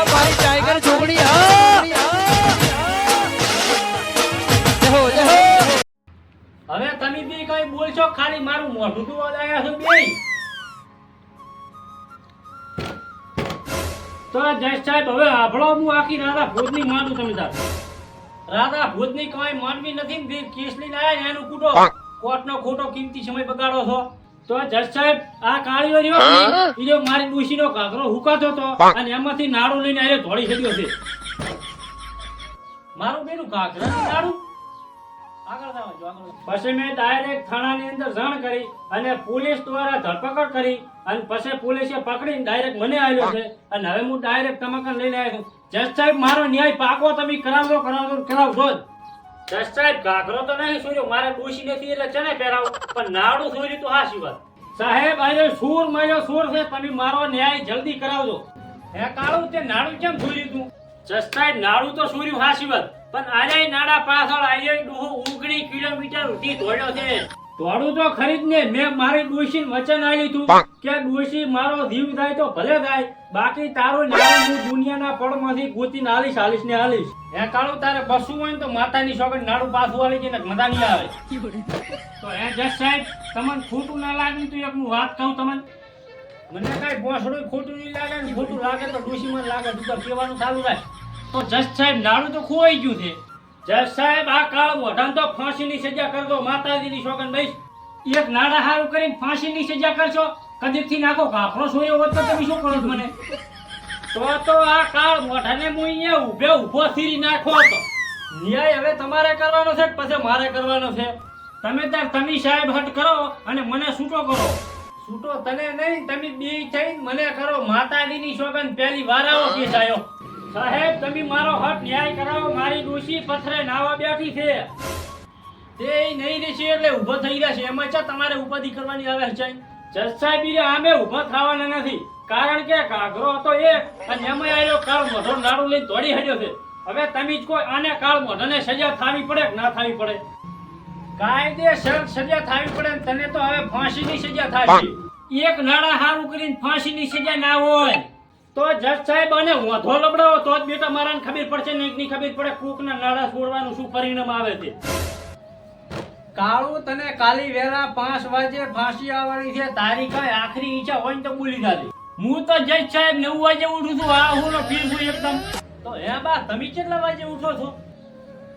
આ મારી ટાઈગર છોકરી હા. જય હો જય હો હવે તમે બી કઈ બોલશો? ખાલી મારું મોઢું તો આવ્યા છો બે તો જય સાહેબ હવે આભળો હું આખી રાધા ભોજની માનું તમે તાર રાધા ભોજની કઈ માનવી નથી કેસ લઈને આયા એનું કૂટો. કોર્ટનો ખોટો કિંમતી સમય બગાડો છો. તો જજ સાહેબ આ કાળીઓ રહ્યો એ જો મારી ડૂસીનો ઘાઘરો હુકાતો હતો અને એમાંથી નાડું લઈને આયો ધોળી ચડ્યો છે. મારું બેનું ઘાઘરાનું નાડું. પછી મેં ડાયરેક્ટ થાણાની અંદર જાણ કરી અને પોલીસ દ્વારા ધરપકડ કરી અને પછી પોલીસે પકડીને ડાયરેક્ટ મને આવ્યો છે. અને હવે હું ડાયરેક્ટ તમાકન લઈને આવ્યો છું. જજ સાહેબ મારો ન્યાય પાકો તમે કરાવજો કરાવજો કરાવજો જ. સાહેબ ઘાઘરો તો નહીં સોર્યો. મારે ડોશી નથી એટલે ચને પહેરાવો. પણ નાડું સોર્યું તો હા શિવા સાહેબ આજે સૂર મળ્યો સૂર છે. તમે મારો ન્યાય જલ્દી કરાવજો. હે કાળું તે નાડું કેમ સોર્યું તું જજ નાડું તો સુર્યું હા શિવા પણ આજે નાડા પાછળ આજે ડોહો ઓગણી કિલોમીટર સુધી દોડ્યો છે. દોડું તો ખરીદ ને. મેં મારી ડોશી વચન આપ્યું તું કે ડોશી મારો જીવ થાય તો ભલે થાય બાકી તારો ન્યાય હું દુનિયાના પડમાંથી ગોતી હાલીશ હાલીશ ને હાલીશ એ કાળું તારે બસવું હોય તો માતાની સોગંદ નાડું પાછું હાલી જઈને મજા નહીં આવે. તો એ જસ સાહેબ તમને ખોટું ના લાગે તો એક હું વાત કહું તમને. મને કઈ ભોસડું ખોટું નહીં લાગે ને ખોટું લાગે તો ડોશીમાં લાગે તું તો કહેવાનું ચાલુ રાખ. તો જસ સાહેબ નાડું તો ખોવાઈ ગયું છે. જજ સાહેબ, આ કાળ મોઢાને તો ફાંસીની સજા કરી દો માતાજીની શોકન દઈશ એક નાડા હારું કરીને ફાંસીની સજા કરશો? કદીપથી નાખો કાફરો સોયો હોત તો તમે શું કરો છો મને? તો તો આ કાળ મોઢાને હું અહીંયા ઊભે ઊભો થીરી નાખો તો. ન્યાય હવે તમારે કરવાનો છે પછી મારે કરવાનો છે? તમે ત્યાં તમે સાહેબ હટ કરો અને મને છૂટો કરો. છૂટો તને નહીં, તમે બે થઈ મને કરો. માતાજીની સોગંદ પહેલી વાર આવો કેસ સાહેબ તમે મારો હક ન્યાય કરાવો મારી ડોશી પથરે નાવા બેઠી છે. તે નહીં રહેશે એટલે ઊભો થઈ રહેશે એમાં છે તમારે ઉપાધિ કરવાની આવે છે જજ સાહેબ ઈ આમે ઊભો થવાના નથી. કારણ કે ઘાઘરો હતો એ અને એમાં આવ્યો કાળ મોઢો નાડુ લઈને દોડી હડ્યો છે. હવે તમે જ કોઈ આને કાળ મોઢાને સજા થાવી પડે કે ના થાવી પડે? કાયદેસર સજા થાવી પડે તને તો હવે ફાંસીની સજા થાય છે એક નાણા સારું કરીને ફાંસીની સજા ના હોય. તો જજ સાહેબ અને વધો લબડાવો તો જ બેટા મારાને ખબર પડશે નહીં ની ખબર પડે કોકના નાડા છોડવાનું શું પરિણામ આવે છે. કાળું તને કાલી વેલા પાંચ વાગે ફાંસી આવવાની છે તારી કઈ આખરી ઈચ્છા હોય ને તો બોલી જાજે હું તો જજ સાહેબ નવ વાગે ઉઠું છું આ હું ફીલ છું એકદમ. તો હે બા તમે કેટલા વાગે ઉઠો છો?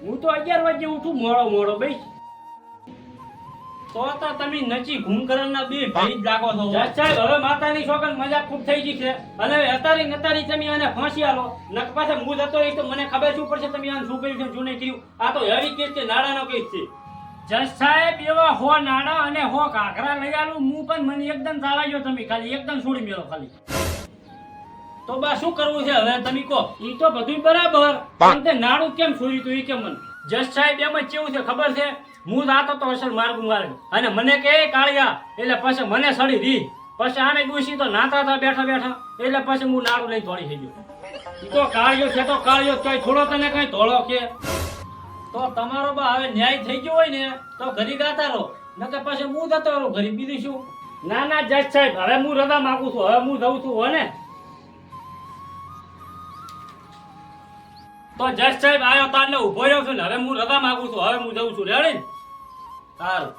હું તો અગિયાર વાગે ઉઠું મોડો મોડો ભાઈ તો તો તમે નચી ઘૂમકરણના બે ભાઈ જ લાગો છો. સાહેબ હવે માતાની સોગંદ મજા ખૂબ થઈ ગઈ છે. અને અતારી નતારી તમે આને ફાંસી આલો. નક પાસે હું જતો રહી તો મને ખબર શું પડશે તમે આને શું કર્યું છે શું નહીં કર્યું. આ તો હેવી કેસ છે નાડાનો કેસ છે. જજ સાહેબ એવા હો નાડા અને હો ઘાઘરા લઈ આલું હું પણ મને એકદમ ચાલાયો તમે ખાલી એકદમ છોડી મેળો ખાલી. તો બા શું કરવું છે હવે તમે કહો. ઈ તો બધું બરાબર. પણ તે નાડું કેમ છોડ્યું તું ઈ કેમ મને? જજ સાહેબ એમ જ કેવું છે ખબર છે? હું જાતો તો અસલ માર્ગ મારે અને મને કે "એ કાળિયા એટલે પછી મને સડી દી. પછી આને ડૂસી તો નાતા હતા બેઠા બેઠા. એટલે પછી હું નાડું લઈને દોડી થઈ ગયો. તો કાળિયો છે તો કાળિયો કઈ થોડો તને કઈ ધોળો કે. તો તમારો બા હવે ન્યાય થઈ ગયો હોય ને તો ઘરી ગાતા રહો. નકર પછી હું જતો રહું ઘરી બીજું શું? ના ના જજ સાહેબ હવે હું રજા માગું છું હવે હું જઉં છું હો ને. તો જજ સાહેબ આયો તારને ઊભો રહ્યો છું ને હવે હું રજા માગું છું હવે હું જઉં છું. રેડી? સારું